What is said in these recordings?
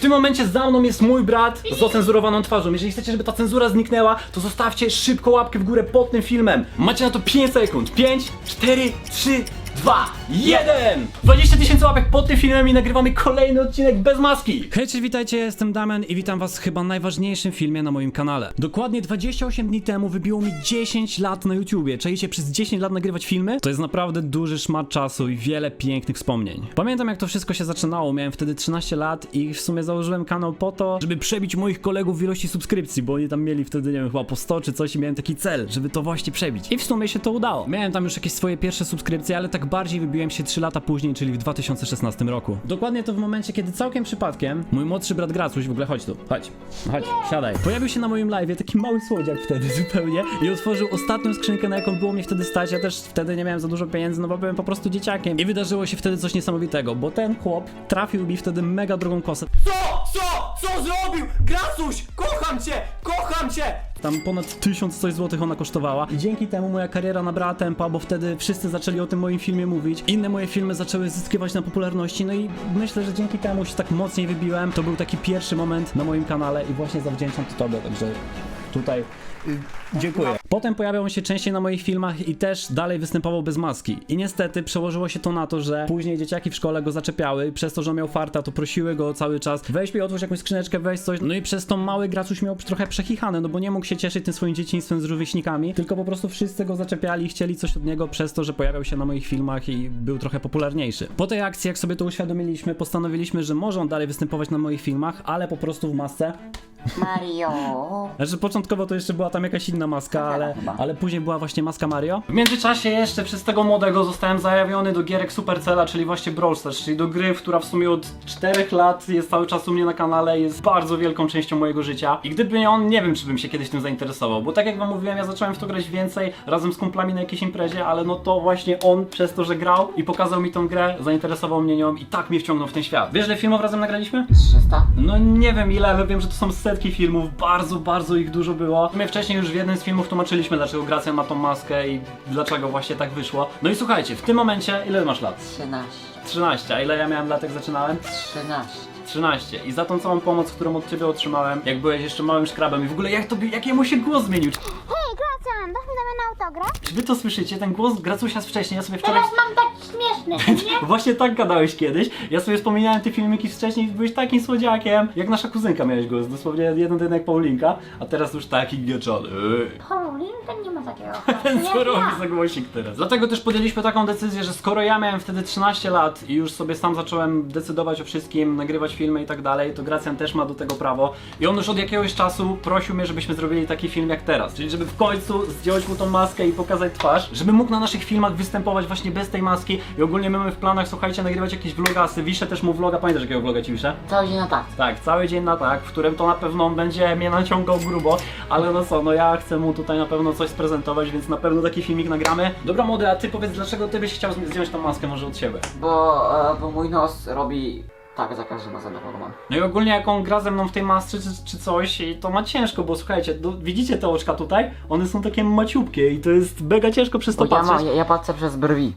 W tym momencie za mną jest mój brat z ocenzurowaną twarzą. Jeżeli chcecie, żeby ta cenzura zniknęła, to zostawcie szybko łapkę w górę pod tym filmem. Macie na to 5 sekund. 5, 4, 3, 2, 1! 20 tysięcy łapek pod tym filmem i nagrywamy kolejny odcinek bez maski! Hej, witajcie, jestem Damian i witam was w chyba najważniejszym filmie na moim kanale. Dokładnie 28 dni temu wybiło mi 10 lat na YouTubie. Czajcie przez 10 lat nagrywać filmy? To jest naprawdę duży szmat czasu i wiele pięknych wspomnień. Pamiętam jak to wszystko się zaczynało, miałem wtedy 13 lat i w sumie założyłem kanał po to, żeby przebić moich kolegów w ilości subskrypcji, bo oni tam mieli wtedy, nie wiem, chyba po 100 czy coś i miałem taki cel, żeby to właśnie przebić. I w sumie się to udało. Miałem tam już jakieś swoje pierwsze subskrypcje, ale tak bardziej wybiłem się 3 lata później, czyli w 2016 roku. Dokładnie to w momencie, kiedy całkiem przypadkiem mój młodszy brat Gracuś, w ogóle chodź tu, chodź, chodź, siadaj. Pojawił się na moim live taki mały słodziak wtedy zupełnie i otworzył ostatnią skrzynkę, na jaką było mnie wtedy stać. Ja też wtedy nie miałem za dużo pieniędzy, no bo byłem po prostu dzieciakiem. I wydarzyło się wtedy coś niesamowitego, bo ten chłop trafił mi wtedy mega drogą kosę. Co? Co? Co zrobił? Gracuś! Kocham cię! Kocham cię! Tam ponad tysiąc coś złotych ona kosztowała i dzięki temu moja kariera nabrała tempa, bo wtedy wszyscy zaczęli o tym moim filmie mówić. Inne moje filmy zaczęły zyskiwać na popularności, no i myślę, że dzięki temu się tak mocniej wybiłem. To był taki pierwszy moment na moim kanale i właśnie zawdzięczam to tobie, także tutaj y, dziękuję. Potem pojawiał się częściej na moich filmach i też dalej występował bez maski. I niestety przełożyło się to na to, że później dzieciaki w szkole go zaczepiały przez to, że miał farta, to prosiły go cały czas weź mi otwórz jakąś skrzyneczkę, weź coś. No i przez to mały gracuś miał trochę przechichane, no bo nie mógł się cieszyć tym swoim dzieciństwem z rówieśnikami, tylko po prostu wszyscy go zaczepiali i chcieli coś od niego przez to, że pojawiał się na moich filmach i był trochę popularniejszy. Po tej akcji, jak sobie to uświadomiliśmy, postanowiliśmy, że może on dalej występować na moich filmach, ale po prostu w masce. Mario. Znaczy początkowo to jeszcze była tam jakaś inna maska, ale, chyba. ale później była właśnie maska Mario. W międzyczasie jeszcze przez tego młodego zostałem zajawiony do gierek Supercella, czyli właśnie Brawl Stars, czyli do gry, która w sumie od 4 lat jest cały czas u mnie na kanale, jest bardzo wielką częścią mojego życia. I gdyby nie on, nie wiem czy bym się kiedyś tym zainteresował, bo tak jak wam mówiłem, ja zacząłem w to grać więcej razem z kumplami na jakiejś imprezie, ale no to właśnie on przez to, że grał i pokazał mi tą grę, zainteresował mnie nią i tak mnie wciągnął w ten świat. Wiesz, ile filmów razem nagraliśmy? 300? No nie wiem ile, ale wiem, że to są setki filmów, bardzo, bardzo ich dużo było. My wcześniej już w jednym z filmów tłumaczyliśmy, dlaczego Gracjan ma tą maskę i dlaczego właśnie tak wyszło. No i słuchajcie, w tym momencie, ile masz lat? 13. 13, a ile ja miałem lat jak zaczynałem? 13. 13. I za tą całą pomoc, którą od ciebie otrzymałem, jak byłeś jeszcze małym szkrabem i w ogóle jak to, jakiemu się głos zmienił? Hej, Gracjan, dasz mi Damian autograf? Czy wy to słyszycie? Ten głos Gracusia z wcześniej, ja sobie wczoraj... Teraz mam tak śmieszny, nie? Właśnie tak gadałeś kiedyś. Ja sobie wspominałem te filmiki wcześniej, byłeś takim słodziakiem. Jak nasza kuzynka miałeś głos, dosłownie jeden jeden jak Paulinka, a teraz już taki gnieczony. Paulinka nie ma takiego Ten co jak robi za głosik teraz. Dlatego też podjęliśmy taką decyzję, że skoro ja miałem wtedy 13 lat i już sobie sam zacząłem decydować o wszystkim, nagrywać filmy i tak dalej, to Gracjan też ma do tego prawo. I on już od jakiegoś czasu prosił mnie, żebyśmy zrobili taki film jak teraz. Czyli żeby w końcu zdjąć mu tą maskę i pokazać twarz, żeby mógł na naszych filmach występować właśnie bez tej maski. I ogólnie my mamy w planach, słuchajcie, nagrywać jakieś vlogasy. Wiszę też mu vloga, pamiętasz jakiego vloga ci wiszę? Cały dzień na tak. Tak, cały dzień na tak, w którym to na pewno on będzie mnie naciągał grubo, ale no co, no ja chcę mu tutaj na pewno coś sprezentować, więc na pewno taki filmik nagramy. Dobra młody, a ty powiedz, dlaczego ty byś chciał zdjąć tą maskę może od siebie? Bo, e, bo mój nos robi tak za każdym razem na mam. No i ogólnie jak on gra ze mną w tej masce czy, czy coś, i to ma ciężko, bo słuchajcie, no, widzicie te oczka tutaj? One są takie maciupkie i to jest mega ciężko przez to Bo ja, patrzeć. ja, ja patrzę przez brwi.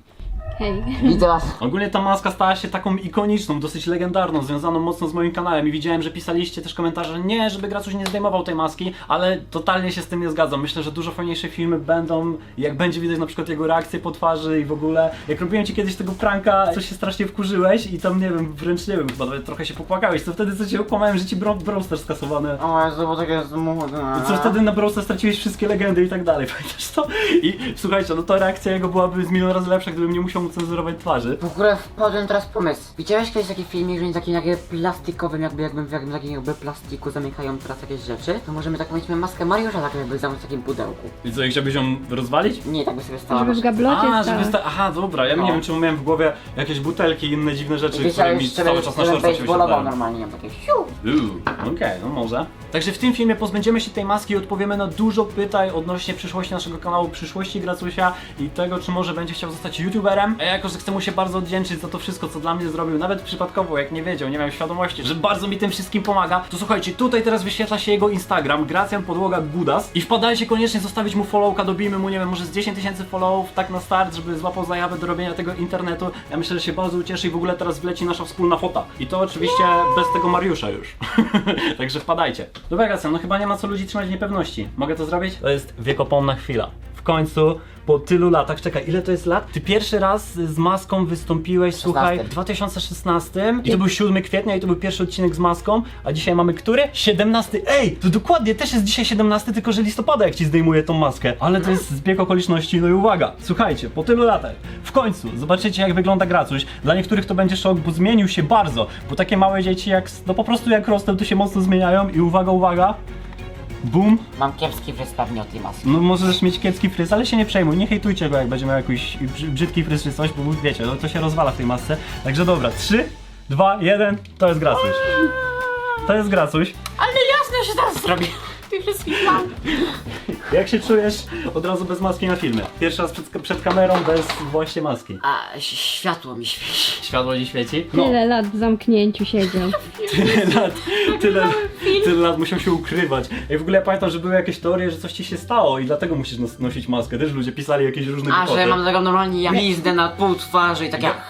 Hej. Widzę was. Ogólnie ta maska stała się taką ikoniczną, dosyć legendarną, związaną mocno z moim kanałem i widziałem, że pisaliście też komentarze, nie, żeby Gracuś nie zdejmował tej maski, ale totalnie się z tym nie zgadzam. Myślę, że dużo fajniejsze filmy będą, jak będzie widać na przykład jego reakcję po twarzy i w ogóle. Jak robiłem ci kiedyś tego pranka, co się strasznie wkurzyłeś i tam, nie wiem, wręcz nie wiem, chyba nawet trochę się popłakałeś, to wtedy co cię okłamałem, że ci Bro Browster skasowany. O Jezu, bo tak jest smutne. Co wtedy na Browser straciłeś wszystkie legendy i tak dalej, pamiętasz to? I słuchajcie, no to reakcja jego byłaby z milion razy lepsza, gdybym nie musiał mu cenzurować twarzy. W ogóle wpadłem teraz pomysł. Widziałeś kiedyś taki filmik, że nie takim jakby plastikowym, jakby jakbym w jakimś takim jakby plastiku zamykają teraz jakieś rzeczy? To możemy tak powiedzmy maskę Mariusza tak jakby zamknąć w takim pudełku. I co, i chciałbyś ją rozwalić? Nie, tak by sobie stała. Żeby w gablocie A, żeby sta- Aha, dobra, ja No. nie wiem czemu miałem w głowie jakieś butelki i inne dziwne rzeczy, które mi cały czas na szorstach się wyświetlają. normalnie, nie mam takie siu. Uuu, Okej, no może. Także w tym filmie pozbędziemy się tej maski i odpowiemy na dużo pytań odnośnie przyszłości naszego kanału, przyszłości Gracusia i tego, czy może będzie chciał zostać youtuberem. A jako, że chcę mu się bardzo odwdzięczyć za to wszystko, co dla mnie zrobił, nawet przypadkowo, jak nie wiedział, nie miałem świadomości, że bardzo mi tym wszystkim pomaga, to słuchajcie, tutaj teraz wyświetla się jego Instagram, Gracjan Podłoga Gudas i wpadajcie koniecznie zostawić mu followka, dobijmy mu, nie wiem, może z 10 tysięcy followów, tak na start, żeby złapał zajawę do robienia tego internetu. Ja myślę, że się bardzo ucieszy i w ogóle teraz wleci nasza wspólna fota. I to oczywiście bez tego Mariusza już. Także wpadajcie. Dobra, Gracjan, no chyba nie ma co ludzi trzymać w niepewności. Mogę to zrobić? To jest wiekopomna chwila. W końcu, po tylu latach, czekaj, ile to jest lat? Ty pierwszy raz z maską wystąpiłeś, słuchaj, w 2016 i to był 7 kwietnia i to był pierwszy odcinek z maską, a dzisiaj mamy który? 17. Ej, to dokładnie, też jest dzisiaj 17, tylko że listopada jak ci zdejmuje tą maskę. Ale to jest zbieg okoliczności, no i uwaga, słuchajcie, po tylu latach, w końcu, zobaczycie jak wygląda Gracuś. Dla niektórych to będzie szok, bo zmienił się bardzo, bo takie małe dzieci jak, no po prostu jak rosną, to się mocno zmieniają i uwaga, uwaga, Bum, Mam kiepski fryz pewnie od tej maski. no możesz mieć kiepski fryz, ale się nie przejmuj, nie hejtujcie go jak będzie miał jakiś brzy- brzydki fryz czy coś, bo wiecie, no to się rozwala w tej masce. Także dobra, 3, 2, 1, to jest Gracuś. To jest Gracuś. Ale jasno się teraz zrobi. Tych wszystkich mam. Jak się czujesz od razu bez maski na filmie? Pierwszy raz przed, przed kamerą bez właśnie maski. A ś- światło mi świeci. Światło ci świeci? No, Tyle lat w zamknięciu siedział. tyle lat, tyle, tyle lat musiał się ukrywać. I w ogóle ja pamiętam, że były jakieś teorie, że coś ci się stało i dlatego musisz nos nosić maskę. Też ludzie pisali jakieś różne A, że mam taką normalnie jamizdę na pół twarzy i tak jak...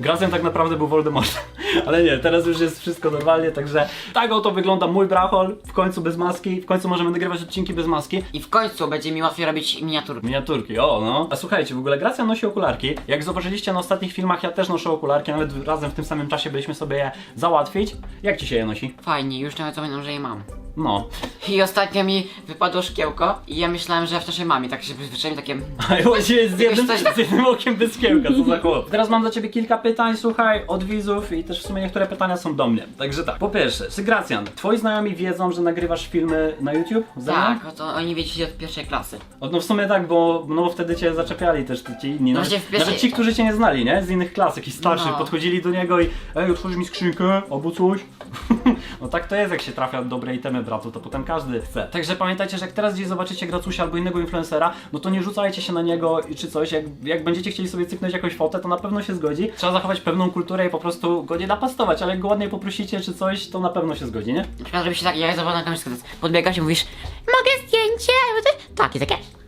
Gracjan tak naprawdę był Voldemort. Ale nie, teraz już jest wszystko normalnie, także tak oto wygląda mój brachol. W końcu bez maski, w końcu możemy nagrywać odcinki bez maski. I w końcu będzie mi łatwiej robić miniaturki. Miniaturki, o no. A słuchajcie, w ogóle Gracja nosi okularki. Jak zauważyliście na ostatnich filmach, ja też noszę okularki, nawet razem w tym samym czasie byliśmy sobie je załatwić. Jak ci się je nosi? Fajnie, już nawet pamiętam, że je mam. No. I ostatnio mi wypadło szkiełko i ja myślałem, że ja w naszej mamie, tak się przyzwyczaiłem takie... A ja właściwie z jednym, Jakoś coś- z jednym okiem bez kiełka, co za chłop. Teraz mam dla ciebie kilka pytań, słuchaj, od widzów i też w sumie niektóre pytania są do mnie. Także tak. Po pierwsze, czy Gracjan, twoi znajomi wiedzą, że nagrywasz filmy na YouTube? ze mną? Tak, o to oni wiedzieli od pierwszej klasy. O, No w sumie tak, bo, no bo wtedy cię zaczepiali też ci inni. No Nawet, właśnie w pierwszej- nawet ci, którzy cię nie znali, nie? Z innych klas, jakichś starszych, No. podchodzili do niego i ej, otworzysz mi skrzynkę, albo coś. no tak to jest, jak się trafia dobre itemy bratu, to potem każdy chce. Także pamiętajcie, że jak teraz gdzieś zobaczycie Gracusia albo innego influencera, no to nie rzucajcie się na niego czy coś. Jak, jak będziecie chcieli sobie cyknąć jakąś fotę, to na pewno się zgodzi. Trzeba zachować pewną kulturę i po prostu go nie napastować, ale jak go ładnie poprosicie czy coś, to na pewno się zgodzi, nie? Na przykład robi się tak, ja zobaczę na kamerze, podbiegasz i mówisz Mogę zdjęcie? Tak, i takie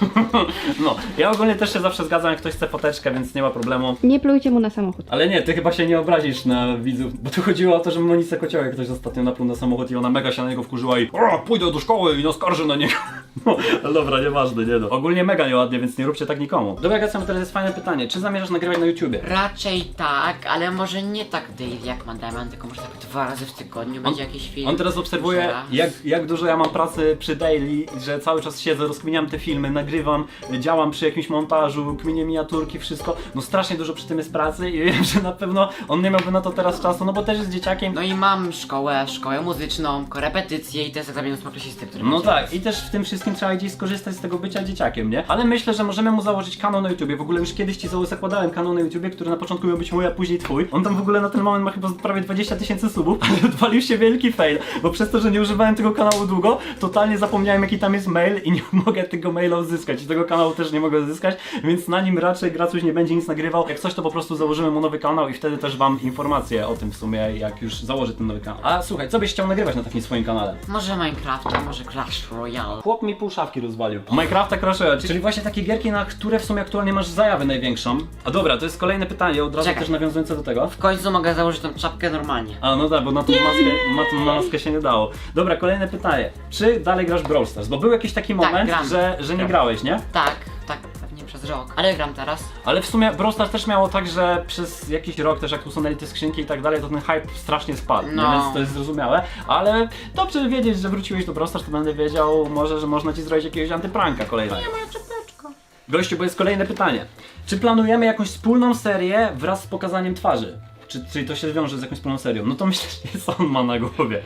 No, ja ogólnie też się zawsze zgadzam, jak ktoś chce foteczkę, więc nie ma problemu. Nie plujcie mu na samochód. Ale nie, ty chyba się nie obrazisz na widzów, bo tu chodziło o to, że Monicę Kociołek ktoś ostatnio napluł na samochód i ona mega się na niego wkurzyła i o, pójdę do szkoły i naskarżę na niego. No, ale dobra, nieważne, nie no. Ogólnie mega nieładnie, więc nie róbcie tak nikomu. Dobra, Gacem, teraz jest fajne pytanie. Czy zamierzasz nagrywać na YouTubie? Raczej tak, ale może nie tak daily jak ma Damian, tylko może tak dwa razy w tygodniu będzie jakiś film. On teraz obserwuje, jak, jak dużo ja mam pracy przy daily, że cały czas siedzę, rozkminiam te filmy, nagrywam, działam przy jakimś montażu, kminię miniaturki, wszystko. No strasznie dużo przy tym jest pracy i wiem, że na pewno on nie miałby na to teraz czasu, no bo też jest dzieciakiem. No i mam szkołę, szkołę muzyczną, korepetycje i test egzaminu z makroślisty, który No będzie tak, i też w tym wszystkim trzeba gdzieś skorzystać z tego bycia dzieciakiem, nie? Ale myślę, że możemy mu założyć kanał na YouTubie. W ogóle już kiedyś ci za- zakładałem kanał na YouTubie, który na początku miał być mój, a później twój. On tam w ogóle na ten moment ma chyba prawie 20 tysięcy subów, ale odpalił się wielki fail, bo przez to, że nie używałem tego kanału długo, totalnie zapomniałem jaki tam jest mail i nie mogę tego maila I tego kanału też nie mogę uzyskać, więc na nim raczej Gracuś nie będzie nic nagrywał. Jak coś, to po prostu założymy mu nowy kanał i wtedy też wam informacje o tym w sumie, jak już założy ten nowy kanał. A słuchaj, co byś chciał nagrywać na takim swoim kanale? Może Minecrafta, może Clash Royale. Chłop mi pół szafki rozwalił. Minecrafta Crash Royale, czyli właśnie takie gierki, na które w sumie aktualnie masz zajawę największą. A dobra, to jest kolejne pytanie, od razu Czekaj. też nawiązujące do tego. W końcu mogę założyć tą czapkę normalnie. A no tak, bo na tą maskę, na tą maskę się nie dało. Dobra, kolejne pytanie. Czy dalej grasz w Brawl Stars? Bo był jakiś taki Tak, moment, gram. że, że nie Gram. Grałeś, nie? Tak, tak, pewnie przez rok. Ale gram teraz. Ale w sumie Brawl Stars też miało tak, że przez jakiś rok też jak usunęli te skrzynki i tak dalej, to ten hype strasznie spadł, No. nie? więc to jest zrozumiałe. Ale dobrze wiedzieć, że wróciłeś do Brawl Stars, to będę wiedział może, że można ci zrobić jakiegoś antypranka kolejnego. Moja czapeczka. Gościu, bo jest kolejne pytanie. Czy planujemy jakąś wspólną serię wraz z pokazaniem twarzy? Czy, czyli to się wiąże z jakąś wspólną serią. No to myślę, że jest on ma na głowie.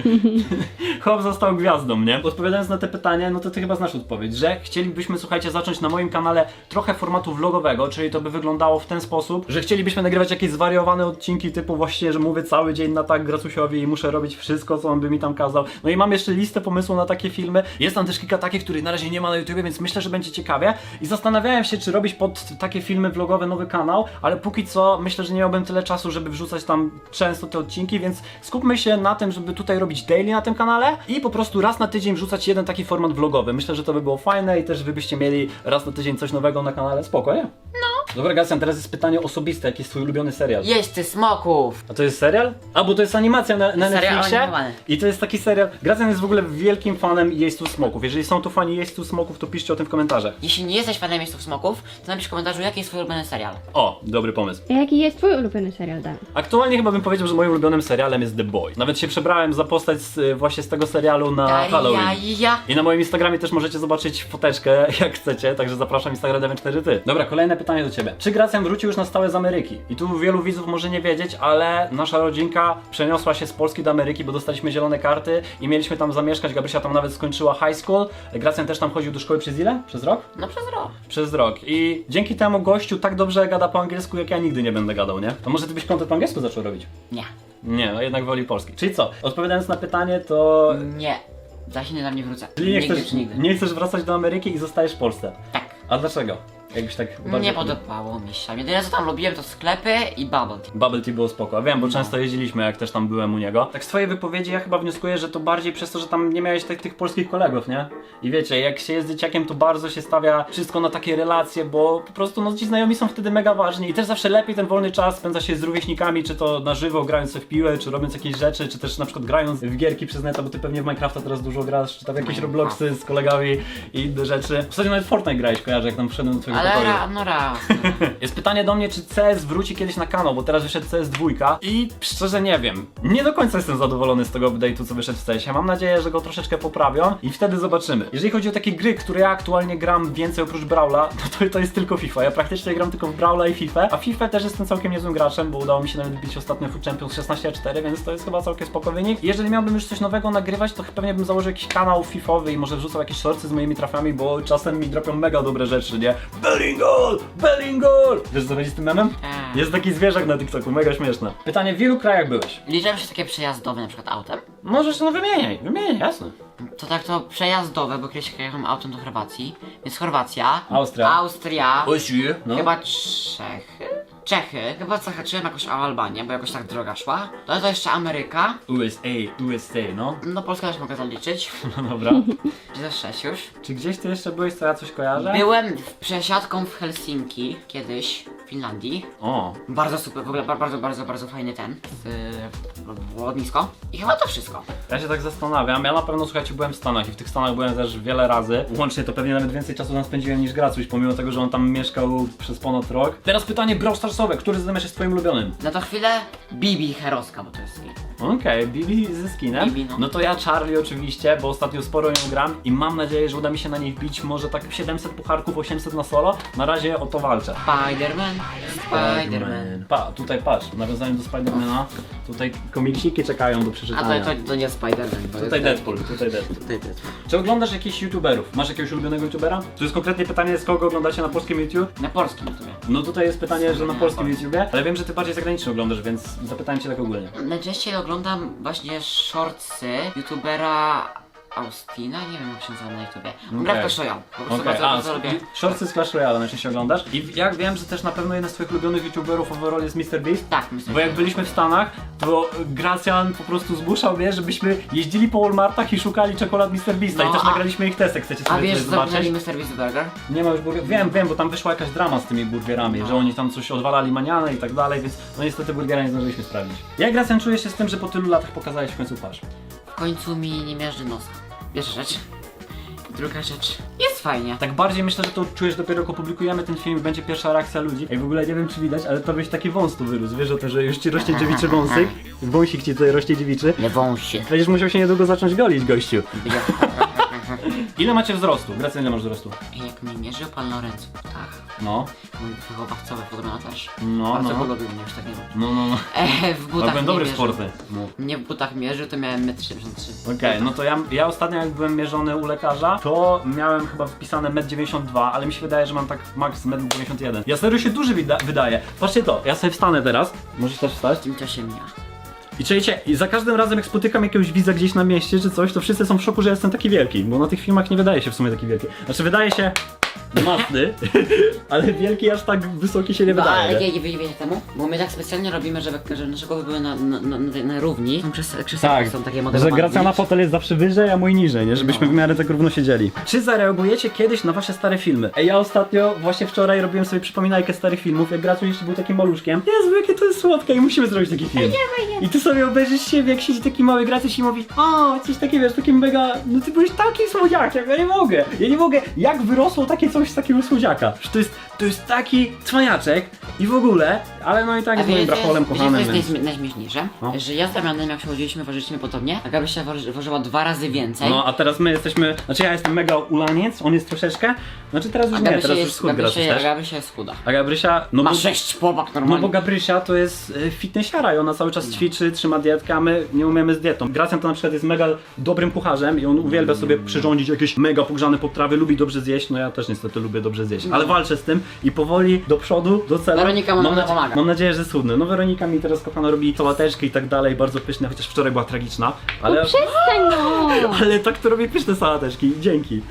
Chłop został gwiazdą, nie? Odpowiadając na te pytania, no to ty chyba znasz odpowiedź, że chcielibyśmy, słuchajcie, zacząć na moim kanale trochę formatu vlogowego, czyli to by wyglądało w ten sposób, że chcielibyśmy nagrywać jakieś zwariowane odcinki typu właśnie, że mówię cały dzień na tak Gracusiowi i muszę robić wszystko, co on by mi tam kazał. No i mam jeszcze listę pomysłów na takie filmy. Jest tam też kilka takich, których na razie nie ma na YouTubie, więc myślę, że będzie ciekawie. I zastanawiałem się, czy robić pod takie filmy vlogowe nowy kanał, ale póki co myślę, że nie miałbym tyle czasu, żeby wrzucać tam często te odcinki, więc skupmy się na tym, żeby tutaj robić daily na tym kanale i po prostu raz na tydzień wrzucać jeden taki format vlogowy. Myślę, że to by było fajne i też wy byście mieli raz na tydzień coś nowego na kanale. Spoko, nie? No. Dobra, Gacjan, teraz jest pytanie osobiste. Jaki jest twój ulubiony serial? Jeźdźcy smoków! A to jest serial? A, bo to jest animacja na, na Serial Netflixie. animowany. I to jest taki serial. Gracjan jest w ogóle wielkim fanem jeźdźców smoków. Jeżeli są tu fani jeźdźców smoków, to piszcie o tym w komentarzach. Jeśli nie jesteś fanem miejsców smoków, to napisz w komentarzu, jaki jest twój ulubiony serial. O, dobry pomysł. A jaki jest twój ulubiony serial, Dan? Aktualnie chyba bym powiedział, że moim ulubionym serialem jest The Boy. Nawet się przebrałem za postać z, y, właśnie z tego serialu na Ja, Halloween. ja. I na moim Instagramie też możecie zobaczyć foteczkę, jak chcecie, także zapraszam Instagram 4 ty Dobra, kolejne pytanie do ciebie. Czy Gracjan wrócił już na stałe z Ameryki? I tu wielu widzów może nie wiedzieć, ale nasza rodzinka przeniosła się z Polski do Ameryki, bo dostaliśmy zielone karty i mieliśmy tam zamieszkać. Gabrysia tam nawet skończyła high school. Gracjan też tam chodził do szkoły przez ile? Przez rok? No przez rok. Przez rok. I dzięki temu gościu tak dobrze gada po angielsku, jak ja nigdy nie będę gadał, nie? To może ty byś kontent po angielsku zaczął robić? Nie. Nie, no jednak woli polski. Czyli co? Odpowiadając na pytanie, to... Nie. Za silny tam nie wrócę. Czyli nie nigdy chcesz, czy nigdy. nie chcesz wracać do Ameryki i zostajesz w Polsce. Tak. A dlaczego? Jakbyś tak bardziej... Nie podobało mi się. Jedyne co tam lubiłem to sklepy i bubble tea. Bubble Tea było spoko. Wiem, bo często jeździliśmy, jak też tam byłem u niego. Tak z twojej wypowiedzi ja chyba wnioskuję, że to bardziej przez to, że tam nie miałeś tych, tych polskich kolegów, nie? I wiecie, jak się jest dzieciakiem, to bardzo się stawia wszystko na takie relacje, bo po prostu no ci znajomi są wtedy mega ważni i też zawsze lepiej ten wolny czas spędza się z rówieśnikami, czy to na żywo, grając sobie w piłę, czy robiąc jakieś rzeczy, czy też na przykład grając w gierki przez neta, bo ty pewnie w Minecrafta teraz dużo grasz, czy tam jakieś. Robloxy z kolegami i inne rzeczy. Ostatnio nawet Fortnite grałeś, kojarzę, jak tam wszedłem do twojego Ale pokoju. ra, no raz. Jest pytanie do mnie, czy CS wróci kiedyś na kanał, bo teraz wyszedł CS 2 i szczerze nie wiem. Nie do końca jestem zadowolony z tego update'u, co wyszedł w CS-ie. Mam nadzieję, że go troszeczkę poprawią i wtedy zobaczymy. Jeżeli chodzi o takie gry, które ja aktualnie gram więcej oprócz Brawla, no to to jest tylko FIFA. Ja praktycznie gram tylko w Brawla i FIFA, a FIFA też jestem całkiem niezłym graczem, bo udało mi się nawet bić ostatnio Food Champions 16-4, więc to jest chyba całkiem spoko wynik. Jeżeli miałbym już coś nowego nagrywać, to pewnie bym założył jakiś kanał FIFowy i może wrzucał jakieś shortsy z moimi trafiami, bo czasem mi dropią mega dobre rzeczy, nie? Bellingol! Bellingol! Wiesz co będzie z tym memem? Tak. Jest taki zwierzak na TikToku, mega śmieszne. Pytanie, w ilu krajach byłeś? Liczyłem się takie przejazdowe, na przykład autem. Możesz, no wymieniaj, wymieniaj, jasne. To tak to przejazdowe, bo kiedyś jechałem autem do Chorwacji. Więc Chorwacja. Austria. Austria. No. Chyba Czechy. Czechy. Chyba zahaczyłem jakoś o Albanię, bo jakoś tak droga szła. To, to jeszcze Ameryka. USA, USA, no. No Polskę też mogę zaliczyć. No dobra. Czy też sześć już. Czy gdzieś ty jeszcze byłeś, co ja coś kojarzę? Byłem w przesiadką w Helsinki kiedyś, w Finlandii. O, Bardzo super, w ogóle ba- bardzo, bardzo, bardzo fajny ten. Yy, lotnisko. I chyba to wszystko. ja się tak zastanawiam. Ja na pewno, słuchajcie, byłem w Stanach i w tych Stanach byłem też wiele razy. Łącznie to pewnie nawet więcej czasu tam spędziłem niż Gracuś, pomimo tego, że on tam mieszkał przez ponad rok. Teraz pytanie Brawl Starsowe. Który z jest twoim ulubionym? Na to chwilę Bibi Heroska, bo to jest skin. Okej, Bibi ze skinem. Bibi, no. no to ja Charlie oczywiście, bo ostatnio sporo nią gram i mam nadzieję, że uda mi się na niej wbić może tak 700 pucharków, 800 na solo. Na razie o to walczę. Spider-Man, Spider-Man. Pa, tutaj patrz, w nawiązaniu do Spidermana, tutaj komiksiki czekają do A przeczytania. to, to, to nie Spider-Man. to Tutaj jest- Deadpool, tutaj Deadpool. Tutaj Deadpool. Czy oglądasz jakichś youtuberów? Masz jakiegoś ulubionego youtubera? To jest konkretnie pytanie, z kogo oglądacie na polskim YouTube? Na polskim YouTubie. No tutaj jest pytanie, że na polskim. YouTubie, ale wiem, że ty bardziej zagraniczny oglądasz, więc zapytałem cię tak ogólnie. Najczęściej oglądam właśnie shortsy youtubera Austina, nie wiem jak się nazywa na YouTubie. On gra w Okej. Clash Royale. Po prostu Okej, bardzo, a, bardzo lubię. shortsy z Clash Royale najczęściej oglądasz. I jak wiem, że też na pewno jeden z twoich ulubionych youtuberów overall jest MrBeast. Tak, myślę. Bo jak byliśmy w Stanach, to Gracjan po prostu zmuszał mnie, żebyśmy jeździli po Walmartach i szukali czekolad MrBeasta No, i też a- nagraliśmy ich testy, chcecie A sobie wiesz, coś co zobaczyć? zamknęli Mr. Beast Burger? Nie ma już burgerów. Wiem, wiem, bo tam wyszła jakaś drama z tymi burgerami, No. że oni tam coś odwalali maniane i tak dalej, więc no niestety burgera nie zdążyliśmy sprawdzić. Jak Gracjan czuje się z tym, że po tylu latach pokazałeś w końcu twarz? W końcu mi nie miażdży nosa. Pierwsza rzecz. Druga rzecz. Jest fajnie. Tak bardziej myślę, że to czujesz dopiero jak opublikujemy ten film i będzie pierwsza reakcja ludzi. Ej, w ogóle nie wiem czy widać, ale to byś taki wąs tu wyrósł. Wiesz o tym, że już ci rośnie dziewiczy wąsek? Wąsik ci tutaj rośnie dziewiczy. Nie wąsie. Będziesz musiał się niedługo zacząć golić, gościu. Ile macie wzrostu? Gracja, ile masz wzrostu? Jak mnie mierzył pan Lorenz w butach, No, mój wychowawcowy podmiotacz, no, bardzo no. go lubił, mnie już tak nie lubi. No, no, no. E, w Ale butach byłem mnie dobry w mierzył. sporty. Mnie w butach mierzył, to miałem 1,73 m. Okej, no to ja, ja ostatnio jak byłem mierzony u lekarza, to miałem chyba wpisane 1,92 m, ale mi się wydaje, że mam tak max 1,91 m. Ja serio się duży wyda wydaje. Patrzcie to, ja sobie wstanę teraz. Możesz też wstać? Tym czasie mija. I czujecie, i za każdym razem jak spotykam jakiegoś widza gdzieś na mieście czy coś, to wszyscy są w szoku, że jestem taki wielki, bo na tych filmach nie wydaje się w sumie taki wielki. Znaczy wydaje się masny, ale wielki aż tak wysoki się nie No, wydaje. ale nie, nie wiecie temu? Bo my tak specjalnie robimy, żeby, żeby nasze głowy były na, na, na, na, równi. Są Tak, są takie że modelowane. Gracja na fotel jest zawsze wyżej, a mój niżej, nie? Żebyśmy No. w miarę tak równo siedzieli. Czy zareagujecie kiedyś na wasze stare filmy? Ej, ja ostatnio, właśnie wczoraj robiłem sobie przypominajkę starych filmów, jak Gracu jeszcze był takim maluszkiem. Jezu, jakie to jest słodkie i musimy zrobić taki film. I ty sobie obejrzysz siebie, jak siedzi taki mały Gracuś i mówi o, coś takiego, wiesz, takim mega, no ty byłeś takim słodziakiem, ja nie mogę. Ja nie mogę, jak wyrosło takie coś z takiego słodziaka? Że to jest, to jest taki cwaniaczek i w ogóle, ale no i tak z moim bracholem kochanym, jest więc... najśmie- najśmieszniejsze? No. Że ja z Damianem jak się chodziliśmy, ważyliśmy podobnie, a Gabrysia waży, ważyła dwa razy więcej. No, a teraz my jesteśmy, znaczy ja jestem mega ulaniec, on jest troszeczkę, znaczy teraz już a nie, Gabrysia teraz już jest, schudł Gabrysia, też. Gabrysia jest chuda. A Gabrysia, no Ma bo, sześć pobak no normalnie. bo Gabrysia to jest y, fitnessiara i ona cały czas ćwiczy, trzyma dietkę, a my nie umiemy z dietą. Gracjan to na przykład jest mega dobrym kucharzem i on uwielbia sobie przyrządzić jakieś mega pogrzane potrawy, lubi dobrze zjeść, no ja też niestety lubię dobrze zjeść, ale walczę z tym i powoli do przodu, do celu. Weronika mu mam, pomaga. mam nadzieję, że schudnę. No Weronika mi teraz kochana robi sałateczki i tak dalej, bardzo pyszne, chociaż wczoraj była tragiczna, ale... Przestań no! Ale tak to robię pyszne sałateczki, dzięki.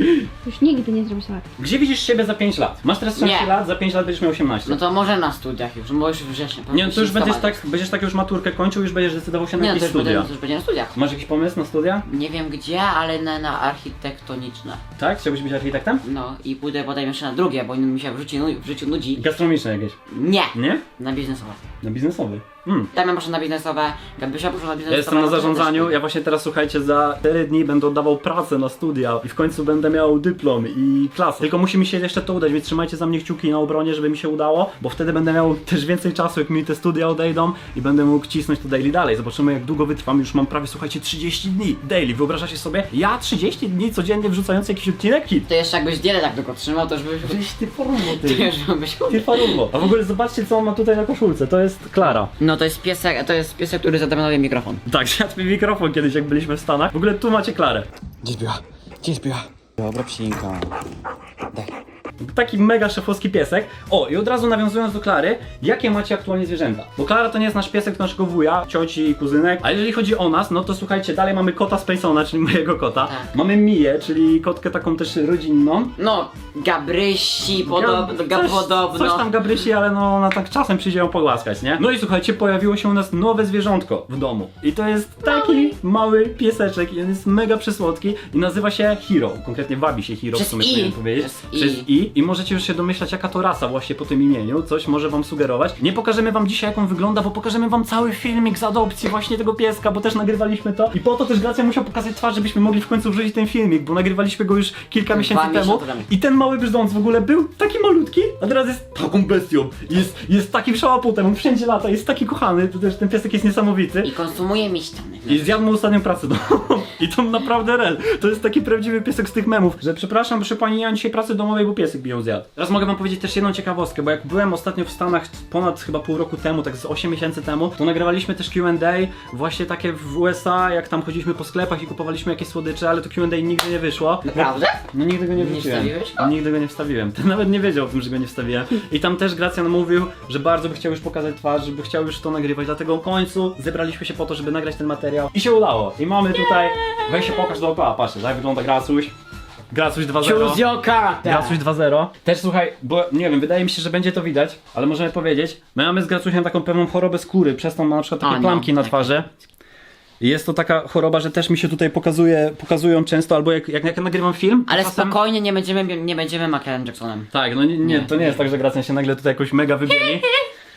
Już nigdy nie zrobię sałaty. Gdzie widzisz siebie za 5 lat? Masz teraz 13 Nie. lat, za 5 lat będziesz miał 18. No to może na studiach już, bo już września. nie, no to już będziesz tak, będziesz tak już maturkę kończył, już będziesz decydował się na Nie, no to jakieś już, będzie, studia. to już będzie na studiach. Masz jakiś pomysł na studia? Nie wiem gdzie, ale na, na architektoniczne. Tak? Chciałbyś być architektem? No i pójdę potem jeszcze na drugie, bo mi się w życiu, nu- w życiu nudzi. Gastronomiczne jakieś. Nie! Nie? Na biznesowe. Na biznesowy. Hmm. Damian poszedł na biznesowe, Gabrysia poszła na biznesowe. Ja jestem na zarządzaniu, ja właśnie teraz słuchajcie, za 4 dni będę oddawał pracę na studia i w końcu będę miał dyplom i klasę. Tylko musi mi się jeszcze to udać, więc trzymajcie za mnie kciuki na obronie, żeby mi się udało, bo wtedy będę miał też więcej czasu, jak mi te studia odejdą i będę mógł cisnąć to daily dalej. Zobaczymy jak długo wytrwam, już mam prawie słuchajcie 30 dni daily. Wyobrażacie sobie? Ja 30 dni codziennie wrzucający jakiś odcinek? Hit. To jeszcze jakbyś dietę tak długo trzymał, to już byś... Weź ty porwo To ty. już byś... Ty farumbo. A w ogóle zobaczcie co on ma tutaj na koszulce, to jest Klara. No to jest piesek, to jest piesek, który zadał nowy mikrofon. Tak, zjadł mi mikrofon kiedyś jak byliśmy w Stanach. W ogóle tu macie Klarę. Gdzie zbiła? Gdzie zbiła? Dobra psinka. Daj. Taki mega szefowski piesek. O, i od razu nawiązując do Klary, jakie macie aktualnie zwierzęta? Bo Klara to nie jest nasz piesek, to naszego wuja, cioci i kuzynek. A jeżeli chodzi o nas, no to słuchajcie, dalej mamy kota Spacona, czyli mojego kota. Tak. Mamy Miję, czyli kotkę taką też rodzinną. No, Gabrysi, podobno, ga, coś, podobno. Coś tam Gabrysi, ale no ona tak czasem przyjdzie ją pogłaskać, nie? No i słuchajcie, pojawiło się u nas nowe zwierzątko w domu. I to jest taki mały pieseczek i on jest mega przysłodki i nazywa się Hero. Konkretnie wabi się Hero, Przez w sumie I. powinienem powiedzieć. Przez I. I. I możecie już się domyślać, jaka to rasa właśnie po tym imieniu. Coś może wam sugerować. Nie pokażemy wam dzisiaj, jak on wygląda, bo pokażemy wam cały filmik z adopcji właśnie tego pieska, bo też nagrywaliśmy to. I po to też Gracja musiał pokazać twarz, żebyśmy mogli w końcu wrzucić ten filmik, bo nagrywaliśmy go już kilka miesięcy temu. miesiące temu. I ten mały brzdąc w ogóle był taki malutki, a teraz jest taką bestią. Jest, jest takim szałaputem, on wszędzie lata, jest taki kochany, to też ten piesek jest niesamowity. I konsumuje miściany. I zjadł mu ostatnią pracę domową. I to naprawdę rel. To jest taki prawdziwy piesek z tych memów, że przepraszam, proszę pani, mam dzisiaj pracy domowej, bo piesek mi ją zjadł. Teraz mogę wam powiedzieć też jedną ciekawostkę, bo jak byłem ostatnio w Stanach ponad chyba pół roku temu, tak z 8 miesięcy temu, to nagrywaliśmy też Q&A, właśnie takie w USA, jak tam chodziliśmy po sklepach i kupowaliśmy jakieś słodycze, ale to Q&A nigdy nie wyszło. Naprawdę? No nigdy go nie Nie wrzuciłem. wstawiłeś go? Nigdy go nie wstawiłem. Ten nawet nie wiedział o tym, że go nie wstawiłem. I tam też Gracjan mówił, że bardzo by chciał już pokazać twarz, żeby chciał już to nagrywać, dlatego w końcu zebraliśmy się po to, żeby nagrać ten materiał. I się udało. I mamy tutaj, weź się pokaż dookoła, patrz, jak wygląda Gracuś. Gracuś 2.0. Ciuzioka! Gracuś 2.0. Też słuchaj, bo nie wiem, wydaje mi się, że będzie to widać, ale możemy powiedzieć, my mamy z Gracusiem taką pewną chorobę skóry, przez to ma na przykład takie A, no, plamki na tak. twarzy. I Jest to taka choroba, że też mi się tutaj pokazuje, pokazują często, albo jak, jak, jak nagrywam film. Ale czasem- spokojnie, nie będziemy, nie będziemy Michaelem Jacksonem. tak, no nie, nie, Nie. to nie jest tak, że Gracjan się nagle tutaj jakoś mega wybieli.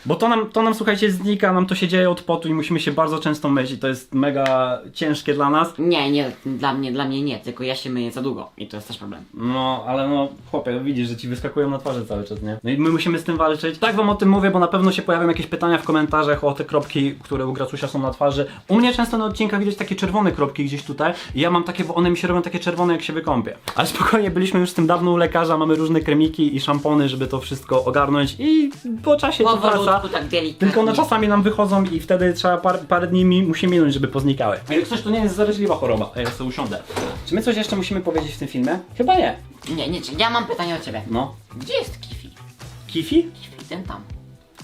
Bo to nam, to nam słuchajcie, znika, nam to się dzieje od potu i musimy się bardzo często myć i to jest mega ciężkie dla nas. Nie, nie, dla mnie, dla mnie nie, tylko ja się myję za długo i to jest też problem. No, ale no, chłopie, widzisz, że ci wyskakują na twarzy cały czas, nie? No i my musimy z tym walczyć. Tak wam o tym mówię, bo na pewno się pojawią jakieś pytania w komentarzach o te kropki, które u Gracusia są na twarzy. U mnie często na odcinkach widać takie czerwone kropki gdzieś tutaj i ja mam takie, bo one mi się robią takie czerwone, jak się wykąpię. Ale spokojnie, byliśmy już z tym dawno u lekarza, mamy różne kremiki i szampony, żeby to wszystko ogarnąć i po czasie to tak delikatnie. Tylko one czasami nam wychodzą i wtedy trzeba par, parę dni mi musi minąć, żeby poznikały. A jak coś to nie jest zaraźliwa choroba, a ja sobie usiądę. Czy my coś jeszcze musimy powiedzieć w tym filmie? Chyba nie. Nie, nie, ja mam pytanie do ciebie. No. Gdzie jest Kifi? Kifi? Kifi, ten tam.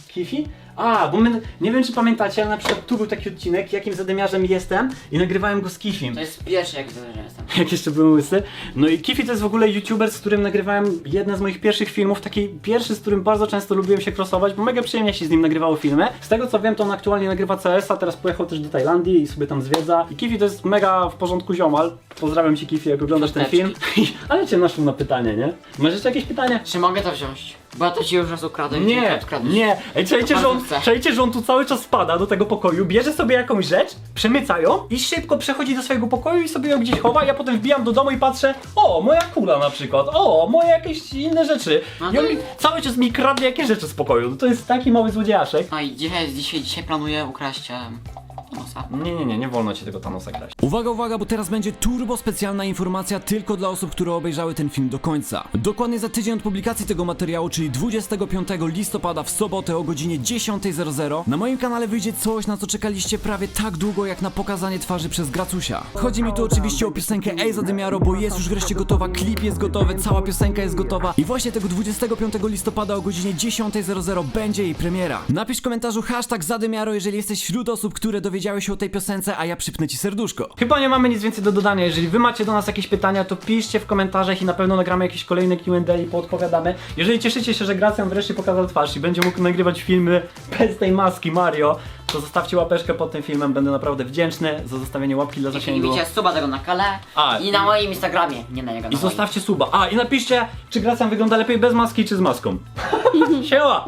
Kifi? A, bo my, nie wiem czy pamiętacie, ale na przykład tu był taki odcinek, jakim zadymiarzem jestem i nagrywałem go z Kifim. To jest pierwszy, jak że jestem. Jak jeszcze byłem łysy. No i Kifi to jest w ogóle youtuber, z którym nagrywałem jedne z moich pierwszych filmów, taki pierwszy, z którym bardzo często lubiłem się crossować, bo mega przyjemnie się z nim nagrywało filmy. Z tego co wiem, to on aktualnie nagrywa CS-a, teraz pojechał też do Tajlandii i sobie tam zwiedza. I Kifi to jest mega w porządku ziomal. Pozdrawiam cię Kifi, jak oglądasz ten film. ale cię naszło na pytanie, nie? Masz jeszcze jakieś pytanie? Czy mogę to wziąć? Bo ja to ci już raz ukradłem. Nie, odkradłeś. nie. Ej, czajcie, że on, Czajcie, że on tu cały czas wpada do tego pokoju, bierze sobie jakąś rzecz, przemyca ją i szybko przechodzi do swojego pokoju i sobie ją gdzieś chowa. Ja potem wbijam do domu i patrzę, o, moja kula na przykład, o, moje jakieś inne rzeczy. No I on to- mi, cały czas mi kradnie jakieś rzeczy z pokoju. To jest taki mały złodziejaszek. No i dzisiaj, dzisiaj, dzisiaj planuję ukraść um, nosa. Nie, nie, nie, nie wolno ci tego Thanosa grać. Uwaga, uwaga, bo teraz będzie turbo specjalna informacja tylko dla osób, które obejrzały ten film do końca. Dokładnie za tydzień od publikacji tego materiału, czyli 25 listopada w sobotę o godzinie 10.00 na moim kanale wyjdzie coś, na co czekaliście prawie tak długo jak na pokazanie twarzy przez Gracusia. Chodzi mi tu oczywiście o piosenkę Ej Zadymiaro, bo jest już wreszcie gotowa, klip jest gotowy, cała piosenka jest gotowa i właśnie tego 25 listopada o godzinie 10.00 będzie jej premiera. Napisz w komentarzu hashtag Zadymiaro, jeżeli jesteś wśród osób, które dowiedziały się o tej piosence, a ja przypnę ci serduszko. Chyba nie mamy nic więcej do dodania. Jeżeli wy macie do nas jakieś pytania, to piszcie w komentarzach i na pewno nagramy jakieś kolejne Q&A i poodpowiadamy. Jeżeli cieszycie się, że Gracjan wreszcie pokazał twarz i będzie mógł nagrywać filmy bez tej maski Mario, to zostawcie łapeczkę pod tym filmem. Będę naprawdę wdzięczny za zostawienie łapki dla I zasięgu. widzicie suba tego na kanale A, i na moim Instagramie, nie na jego I na moim. zostawcie suba. A, i napiszcie, czy Gracjan wygląda lepiej bez maski, czy z maską. Siema!